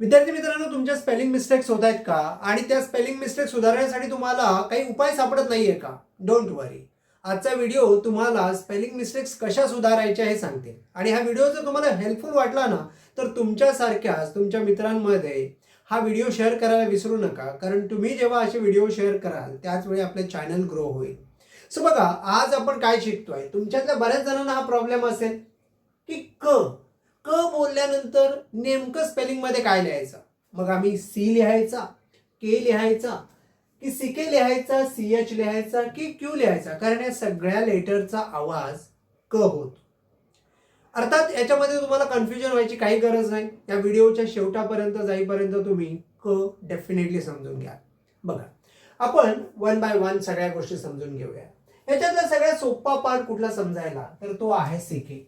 विद्यार्थी मित्रांनो तुमच्या स्पेलिंग मिस्टेक्स होत आहेत का? आणि त्या स्पेलिंग मिस्टेक सुधारण्यासाठी तुम्हाला काही उपाय सापडत नाहीये का? डोंट वरी आजचा व्हिडिओ तुम्हाला स्पेलिंग मिस्टेक्स कशा सुधारायच्या हे सांगते. आणि हा व्हिडिओ जर तुम्हाला हेल्पफुल वाटला ना तर तुमच्यासारख्याच तुमच्या मित्रांमध्ये हा व्हिडिओ शेअर करायला विसरू नका. कारण तुम्ही जेव्हा असे व्हिडिओ शेअर कराल त्याच वेळी आपले चॅनल ग्रो होईल. सो बघा आज आपण काय शिकतोय? तुमच्यातल्या बऱ्याच जणांना हा प्रॉब्लेम असेल की क? बोलल्यानंतर नेमकं स्पेलिंगमध्ये काय लिहायचं? मग आम्ही सी लिहायचा के लिहायचा की सी के लिहायचा सी एच लिहायचा की क्यू लिहायचा कारण या सगळ्या लेटरचा आवाज क होतो. अर्थात याच्यामध्ये तुम्हाला कन्फ्युजन व्हायची काही गरज नाही. या व्हिडिओच्या शेवटापर्यंत जाईपर्यंत तुम्ही क डेफिनेटली समजून घ्या. बघा आपण वन बाय वन सगळ्या गोष्टी समजून घेऊया. याच्यातला सगळ्यात सोपा पार्ट कुठला समजायला? तर तो आहे सीके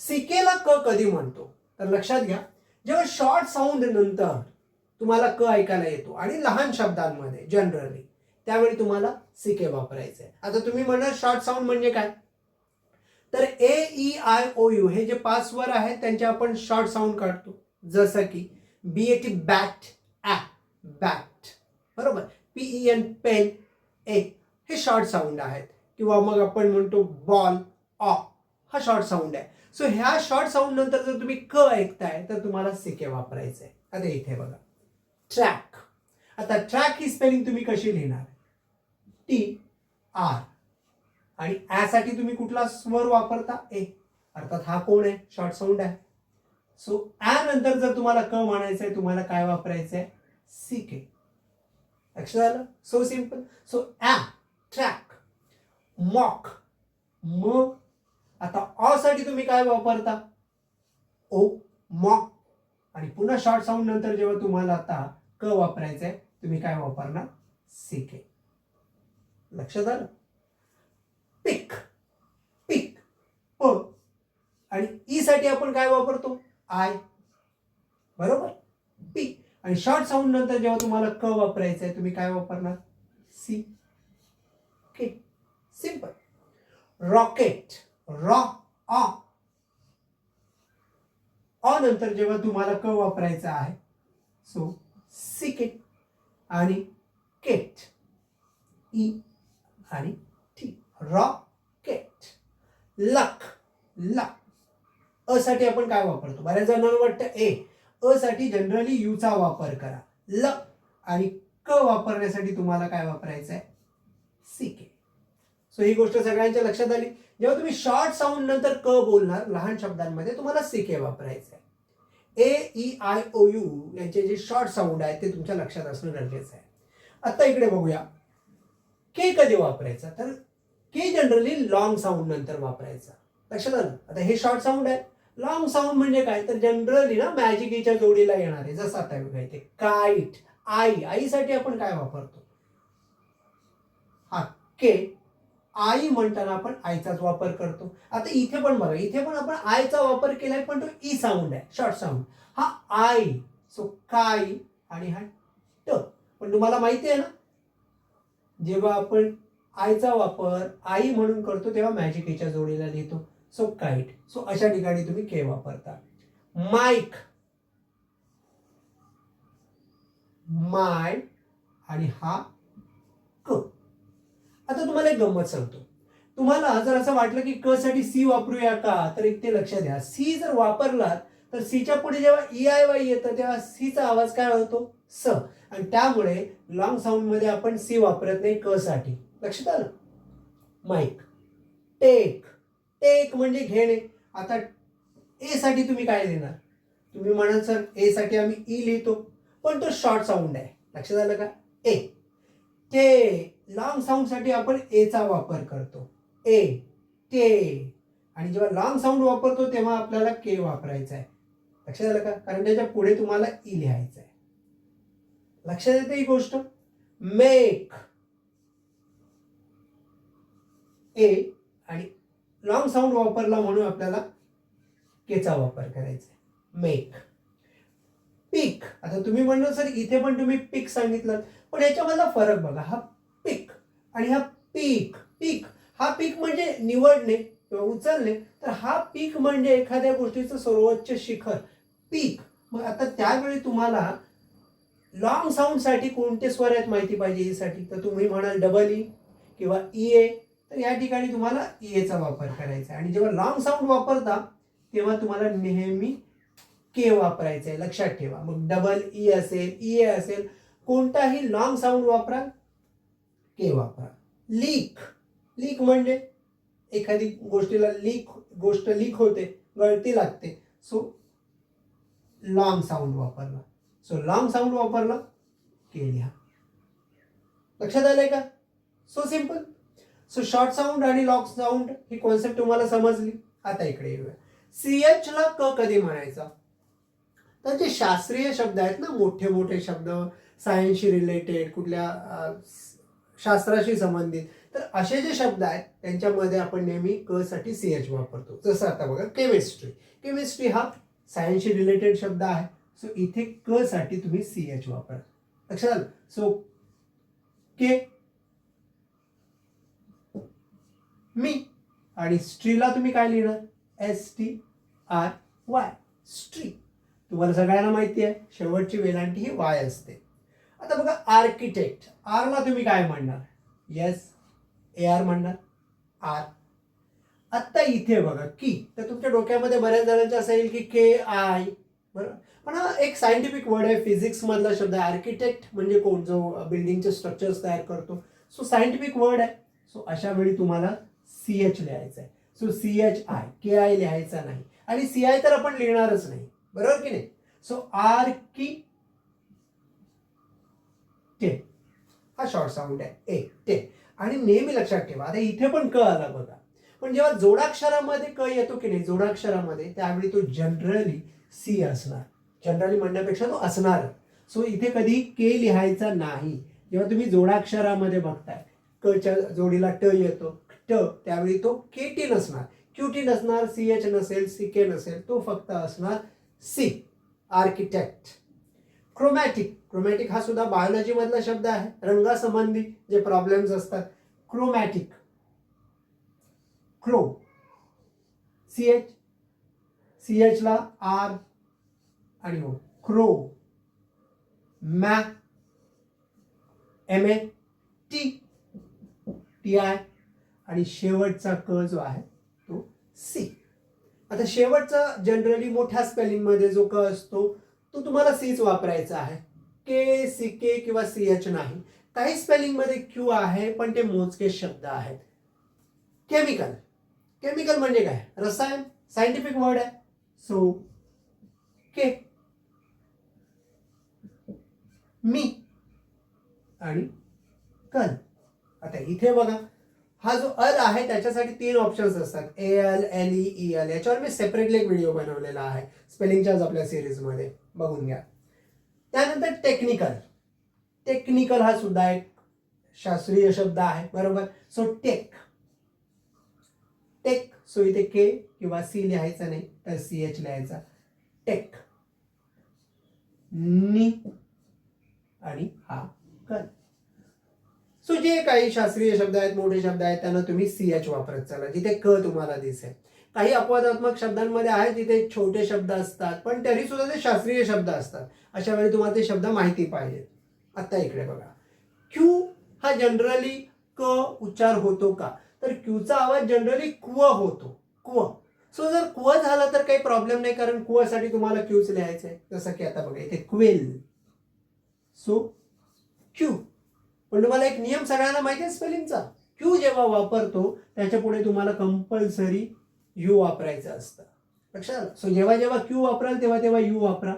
सिकेला क कधी म्हणतो? तर लक्षात घ्या जेव्हा शॉर्ट साऊंड नंतर तुम्हाला क ऐकायला येतो आणि लहान शब्दांमध्ये जनरली त्यावेळी तुम्हाला सिके वापरायचे आहे. आता तुम्ही म्हणणार शॉर्ट साऊंड म्हणजे काय? तर A E I O U हे जे पाच स्वर आहेत त्यांचे आपण शॉर्ट साऊंड काढतो. जसं की बी ए टी बॅट ॲ बॅट बरोबर? P E N pen A हे शॉर्ट साऊंड आहेत. किंवा मग आपण म्हणतो बॉल ऑ हा शॉर्ट साऊंड आहे. सो ह्या शॉर्ट साऊंड नंतर जर तुम्ही क ऐकताय तर तुम्हाला सिके वापरायचं आहे आता इथे बघा. ट्रॅक आता ट्रॅक ही स्पेलिंग तुम्ही कशी लिहिणार? टी आर आणि ॲसाठी तुम्ही कुठला स्वर वापरता? ए अर्थात हा कोण आहे? शॉर्ट साऊंड आहे. सो ॲ नंतर जर तुम्हाला क म्हणायचं आहे तुम्हाला काय वापरायचं आहे सी के लक्षात आलं? सो सिंपल सो ॲ ट्रॅक मॉक मग आता ऑ साठी तुम्ही काय वापरता? O mock. आणि पुन्हा शॉर्ट साऊंड नंतर जेव्हा तुम्हाला आता क वापरायचं आहे तुम्ही काय वापरणार? सी के लक्षात आलं? पिक पिक प आणि ई साठी आपण काय वापरतो? आय बरोबर? पी आणि शॉर्ट साऊंड नंतर जेव्हा तुम्हाला क वापरायचं आहे तुम्ही काय वापरणार? सी के सिंपल रॉकेट रॉ ऑ ऑ नंतर जेव्हा तुम्हाला क वापरायचा आहे सो सिकेट आणि केट. ई आणि टी. रॉकेट. Luck luck. अ साठी आपण काय वापरतो? बऱ्याच जणांना वाटतं ए अ साठी जनरली यूचा वापर करा. ल आणि क वापरण्यासाठी तुम्हाला काय वापरायचं आहे सी के सो ही गोष्ट सगळ्यांच्या लक्षात आली. जेव्हा तुम्ही शॉर्ट साऊंड नंतर क बोलणार लहान शब्दांमध्ये तुम्हाला सी के वापरायचं आहे A E I O U e, यांचे जे शॉर्ट साऊंड आहेत ते तुमच्या लक्षात असणं गरजेचं आहे. आता इकडे बघूया. के कधी वापरायचा? तर के जनरली लॉंग साऊंड नंतर वापरायचा. लक्षात आलं? आता हे शॉर्ट साऊंड आहे. लॉंग साऊंड म्हणजे काय? तर जनरली ना मॅजिकीच्या जोडीला येणार आहे जसं आता बघा ते काईट आई आईसाठी आपण काय वापरतो? हा के आई म्हणताना आपण आईचाच वापर करतो. आता इथे पण बघा इथे पण आपण आयचा वापर केलाय पण तो ई साऊंड आहे शॉर्ट साऊंड. हा आई सो काय आणि हा ट. पण तुम्हाला माहिती आहे ना जेव्हा आपण आयचा वापर आई म्हणून करतो तेव्हा मॅजिकेच्या जोडीला लिहितो सो काईट सो अशा ठिकाणी तुम्ही के वापरता. माईक माय आणि हा आता तुम्हाला एक गंमत सांगतो. तुम्हाला जर असं वाटलं की क साठी सी वापरूया का तर एक ते लक्षात घ्या सी जर वापरलात तर सीच्या पुढे जेव्हा ई आय वाय येतं तेव्हा सीचा आवाज काय होतो? स. आणि त्यामुळे लॉंग साऊंडमध्ये आपण सी वापरत नाही क साठी. लक्षात आलं? माईक टेक टेक म्हणजे घेणे. आता ए साठी तुम्ही काय देणार? तुम्ही म्हणाल सर ए साठी आम्ही ई लिहितो. पण तो शॉर्ट साऊंड आहे. लक्षात आलं का? ए के लॉंग साऊंडसाठी आपण एचा वापर करतो. ए के आणि जेव्हा लॉंग साऊंड वापरतो तेव्हा आपल्याला के वापरायचा आहे. लक्षात आलं का? कारण त्याच्या पुढे तुम्हाला ई लिहायचं आहे. लक्षात येते ही गोष्ट? मेक ए आणि लॉंग साऊंड वापरला म्हणून आपल्याला केचा वापर करायचा आहे. मेक पीक आता तुम्ही म्हणलं सर इथे पण तुम्ही पीक सांगितलं पण याच्यामधला फरक बघा. हा आणि हा पीक पीक हा पीक म्हणजे निवडणे किंवा उचलणे. तर हा पीक म्हणजे एखाद्या गोष्टीचं सर्वोच्च शिखर पीक. मग आता त्यावेळी तुम्हाला लॉंग साऊंडसाठी कोणते स्वर आहेत माहिती पाहिजे ईसाठी तर तुम्ही म्हणाल डबल ई e किंवा ई ए तर या ठिकाणी तुम्हाला ई एचा वापर करायचा आहे. आणि जेव्हा लॉंग साऊंड वापरता तेव्हा तुम्हाला नेहमी के वापरायचं आहे. लक्षात ठेवा. मग डबल ई असेल ई ए असेल कोणताही लॉंग साऊंड वापरा के वापरा? लीक. लीक म्हणजे एखादी गोष्टीला लीक गोष्ट लीक होते गळती लागते. सो लॉंग साऊंड वापरला. सो लॉंग साऊंड वापरला के लिहा. लक्षात आलंय का? So simple so short sound आणि लॉंग साऊंड ही कॉन्सेप्ट तुम्हाला समजली. आता इकडे येऊया. सी एच ला क कधी म्हणायचा? तर जे शास्त्रीय शब्द आहेत ना मोठे मोठे शब्द सायन्सशी रिलेटेड कुठल्या शास्त्राशी संबंधित. तर असे जे शब्द आहेत त्यांच्यामध्ये आपण नेहमी क साठी सी एच वापरतो. जसं आता बघा केमिस्ट्री केमिस्ट्री हा सायन्सशी रिलेटेड शब्द आहे. सो इथे क साठी तुम्ही सी एच वापरा. लक्षात आलं? सो के मी आणि स्ट्रीला तुम्ही काय लिहिणार? एस टी आर वाय स्ट्री तुम्हाला सगळ्यांना माहिती आहे शेवटची वेलांटी ही वाय असते. आता बघा आर्किटेक्ट आरला तुम्ही काय म्हणणार? येस ए आर म्हणणार? आर आत्ता इथे बघा की तर तुमच्या डोक्यामध्ये बऱ्याच जणांच्या असेल की के आय बरोबर पण हा एक सायंटिफिक वर्ड आहे फिजिक्समधला शब्द आहे. आर्किटेक्ट म्हणजे कोण? जो बिल्डिंगचे स्ट्रक्चर्स तयार करतो. सो सायंटिफिक वर्ड आहे. सो अशा वेळी तुम्हाला सी एच लिहायचं आहे. So C H I K I लिहायचा नाही. आणि सी आय तर आपण लिहिणारच नाही. बरोबर की नाही? सो आर की टे. हा शॉर्ट साऊंड आहे. ए टे. आणि नेहमी लक्षात ठेवा आता इथे पण क आला बघा. पण जेव्हा जोडाक्षरामध्ये क येतो की नाही जोडाक्षरामध्ये त्यावेळी तो जनरली सी असणार. जनरली म्हणण्यापेक्षा तो असणार. सो इथे कधी के लिहायचा नाही. जेव्हा तुम्ही जोडाक्षरामध्ये बघताय क च्या जोडीला ट येतो ट त्यावेळी तो के टी नसणार. क्यू टी नसणार सी एच नसेल सी के नसेल तो फक्त असणार सी आर्किटेक्ट क्रोमॅटिक क्रोमॅटिक हा सुद्धा बायोलॉजी मधला शब्द आहे. रंगासंबंधी जे प्रॉब्लेम्स असतात. क्रोमॅटिक क्रो सी एच सी एचला आर आणि ओ क्रो मॅ M A T T I आणि शेवटचा क जो आहे तो सी आता शेवटचा जनरली मोठ्या स्पेलिंगमध्ये जो क असतो तो तुम्हाला सीच वापरायचा आहे. के सी के किंवा सी एच नाही. काही स्पेलिंगमध्ये क्यू आहे पण ते मोजके शब्द आहेत. केमिकल केमिकल म्हणजे काय? रसायन सायंटिफिक वर्ड आहे. सो के मी आणि कल आता इथे बघा. हा जो अल आहे त्याच्यासाठी तीन ऑप्शन्स असतात. A L L E E L याच्यावर मी सेपरेटली एक व्हिडिओ बनवलेला आहे. स्पेलिंगच्याच आपल्या सिरीजमध्ये बघून घ्या. त्यानंतर टेक्निकल टेक्निकल हा सुद्धा एक शास्त्रीय शब्द आहे बरोबर? सो टेक टेक सो इथे के किंवा सी लिहायचा नाही तर सी एच लिहायचा. टेक नी आणि हा कल सो जे काही शास्त्रीय शब्द आहेत मोठे शब्द आहेत त्यांना तुम्ही सी एच वापरत चाला. जिथे क तुम्हाला दिसेल. काही अपवादात्मक शब्दांमध्ये आहेत तिथे छोटे शब्द असतात पण तरी सुद्धा ते शास्त्रीय शब्द असतात. अशा वेळी तुम्हाला ते शब्द माहिती पाहिजेत. आता इकडे बघा. क्यू हा जनरली क उच्चार होतो का? तर क्यूचा आवाज जनरली क्व होतो. क्व. सो जर क्व झाला तर काही प्रॉब्लेम नाही कारण क्वसाठी तुम्हाला क्यूच लिहायचं. आहे जसं की आता बघा इथे क्वेल. सो क्यू पण तुम्हाला एक नियम सगळ्यांना माहिती आहे स्पेलिंगचा क्यू जेव्हा वापरतो त्याच्या पुढे तुम्हाला कंपल्सरी यू वापरायचं असतं. लक्षात? सो जेव्हा जेव्हा क्यू वापराल तेव्हा तेव्हा यू वापरा.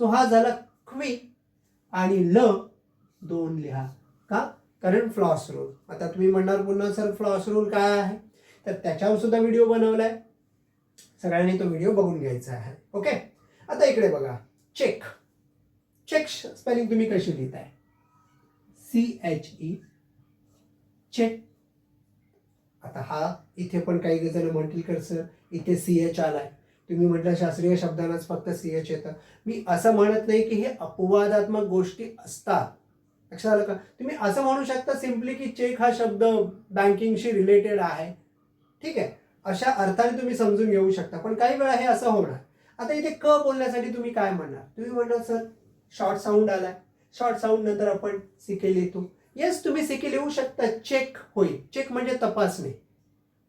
सो हा झाला क्वी आणि ल दोन लिहा. का? कारण फ्लॉस रूल आता तुम्ही म्हणणार पुन्हा सर फ्लॉस रूल काय आहे? तर त्याच्यावर सुद्धा व्हिडिओ बनवला आहे सगळ्यांनी तो व्हिडिओ बघून घ्यायचा आहे. ओके आता इकडे बघा. चेक चेक स्पेलिंग तुम्ही कशी लिहिताय? सी एच ई चेक आता हा इथे पण काही जण म्हणतील कर सर? इथे सी एच आलाय तुम्ही म्हटलं शास्त्रीय शब्दांनाच फक्त सी एच येतं मी असं म्हणत नाही की हे अपवादात्मक गोष्टी असतात. लक्षात आलं का? तुम्ही असं म्हणू शकता सिम्पली की चेक हा शब्द बँकिंगशी रिलेटेड आहे. ठीक आहे? अशा अर्थाने तुम्ही समजून घेऊ शकता. पण काही वेळा हे असं होणार. आता इथे क बोलण्यासाठी तुम्ही काय म्हणणार? तुम्ही म्हणणार सर शॉर्ट साऊंड आलाय. शॉर्ट साऊंड नंतर आपण सिके लिहितो. येस तुम्ही सिके लिहू शकता चेक होईल. चेक म्हणजे तपासणे.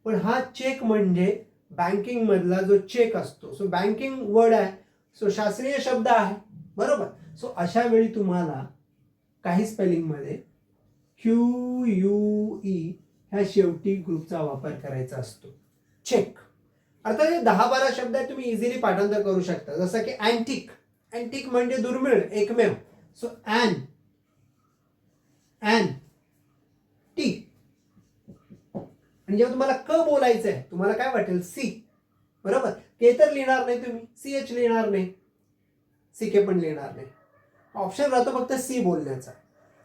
पण हा चेक म्हणजे बँकिंगमधला जो चेक असतो सो बँकिंग वर्ड आहे सो शास्त्रीय शब्द आहे. बरोबर? सो अशा वेळी तुम्हाला काही स्पेलिंगमध्ये क्यू यू ई ह्या शेवटी ग्रुपचा वापर करायचा असतो. चेक अर्थात हे दहा बारा शब्द आहे तुम्ही इझिली पाठांतर करू शकता. जसं की अँटिक अँटिक म्हणजे दुर्मिळ एकमेव. So and N T. आणि जेव्हा तुम्हाला क बोलायचं आहे तुम्हाला काय वाटेल? सी. बरोबर? के तर लिहिणार नाही तुम्ही. सी एच लिहिणार नाही. सी के पण लिहिणार नाही. ऑप्शन राहतो फक्त सी बोलण्याचा.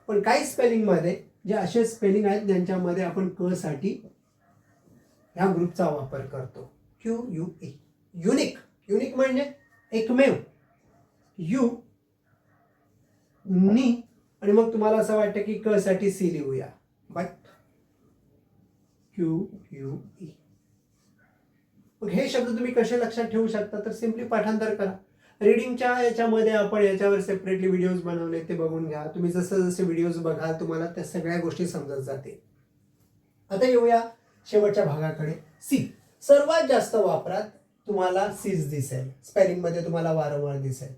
पण काही स्पेलिंगमध्ये जे असे स्पेलिंग आहेत ज्यांच्यामध्ये आपण क साठी ह्या ग्रुपचा वापर करतो. Q U E unique unique म्हणजे एकमेव. यू नी आणि मग तुम्हाला असं वाटतं की क साठी सी लिहूया? बट क्यू यू ई मग हे शब्द तुम्ही कसे लक्षात ठेवू शकता? तर सिम्पली पाठांतर करा. रिडिंगच्या याच्यामध्ये आपण याच्यावर सेपरेटली व्हिडिओज बनवले ते बघून घ्या. तुम्ही जसं जसे व्हिडिओज बघाल तुम्हाला त्या सगळ्या गोष्टी समजत जातील. आता येऊया शेवटच्या भागाकडे. सी सर्वात जास्त वापरात तुम्हाला सीज दिसेल. स्पेलिंगमध्ये तुम्हाला वारंवार दिसेल.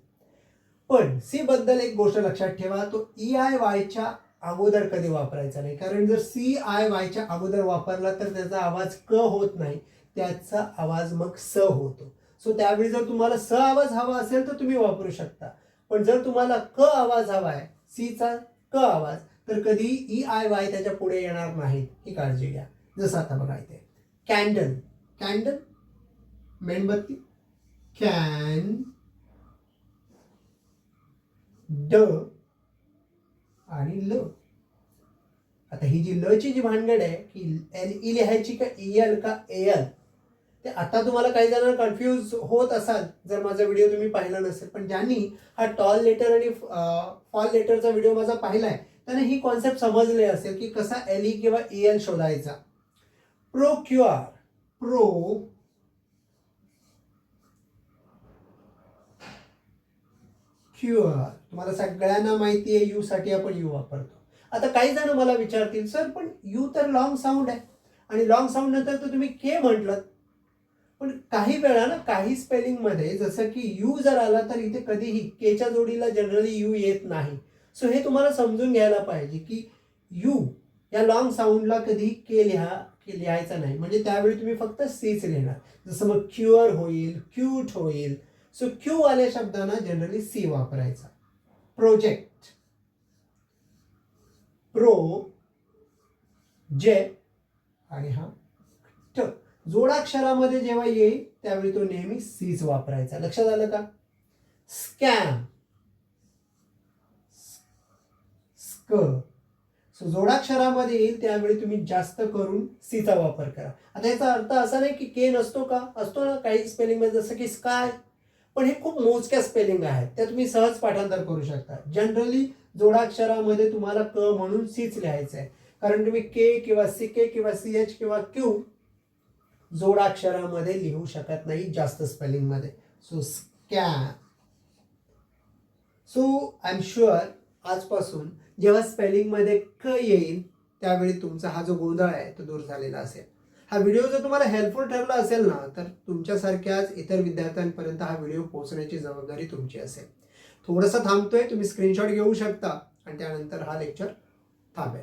पण सी बद्दल एक गोष्ट लक्षात ठेवा तो ई आय वायच्या अगोदर कधी वापरायचा नाही. कारण जर सी आय वायच्या अगोदर वापरला तर त्याचा आवाज क होत नाही त्याचा आवाज मग स होतो. सो त्यावेळी जर तुम्हाला स आवाज हवा असेल तर तुम्ही वापरू शकता. पण जर तुम्हाला क आवाज हवा आहे सीचा क आवाज तर कधी ई आय वाय त्याच्या पुढे येणार नाही. ही काळजी घ्या. जसं आता बघा इथे. कॅन्डल कॅन्डल मेणबत्ती? कॅन ड आणि ल. आता ही जी ल ची जी भानगड आहे की एल ई लिहायची का ई एल का ए एल ते आता तुम्हाला काही जणांना कन्फ्यूज होत असाल जर माझा व्हिडिओ तुम्ही पाहिला नसेल. पण ज्यांनी हा टॉल लेटर आणि फॉल लेटरचा व्हिडिओ माझा पाहिला आहे त्यांना ही कॉन्सेप्ट समजले असेल की कसा एल ई किंवा ई एल शोधायचा. Pro Q R pro Q R तुम्हाला सगळ्यांना माहिती आहे यू साठी आपण यू वापरतो. आता काही जण मला विचारतील सर पण यू तर लॉंग साऊंड आहे. आणि लॉंग साऊंड नंतर तर तुम्ही के म्हटलं पण काही वेळा ना काही स्पेलिंगमध्ये जसं की यू जर आला तर इथे कधीही केच्या जोडीला जनरली यू येत नाही. सो हे तुम्हाला समजून घ्यायला पाहिजे की यू या लॉंग साऊंडला कधीही के लिहा के लिहायचा नाही. म्हणजे त्यावेळी तुम्ही फक्त सीच लिहिणार. जसं मग क्युअर होईल क्यूट होईल सो क्यू आल्या शब्दांना जनरली सी वापरायचा. प्रोजेक्ट प्रो जे आणि हा ट. जोडाक्षरामध्ये जेव्हा येईल त्यावेळी तो नेहमी सीच वापरायचा. लक्षात आलं का? स्कॅम स्क सो जोडाक्षरामध्ये येईल त्यावेळी तुम्ही जास्त करून सीचा वापर करा. आता याचा अर्थ असा नाही की के नसतो का? असतो ना काही स्पेलिंगमध्ये जसं की स्काय पण हे खूप मोजक्या स्पेलिंग आहेत. त्या तुम्ही सहज पाठांतर करू शकता. जनरली जोडाक्षरामध्ये तुम्हाला क म्हणून सीच लिहायचं आहे कारण तुम्ही के किंवा सी के किंवा सी एच किंवा क्यू जोडाक्षरामध्ये लिहू शकत नाही जास्त स्पेलिंगमध्ये सो स्कॅ सो आय एम शुअर आजपासून जेव्हा स्पेलिंगमध्ये क येईल त्यावेळी तुमचा हा जो गोंधळ आहे तो दूर झालेला असेल. हा व्हिडिओ जर तुम्हाला हेल्पफुल ठरला असेल ना तर तुमच्यासारख्याच इतर विद्यार्थ्यांपर्यंत हा व्हिडिओ पोहोचण्याची जबाबदारी तुमची असेल. थोडंसं थांबतोय तुम्ही स्क्रीनशॉट घेऊ शकता. आणि त्यानंतर हा लेक्चर थांबेल.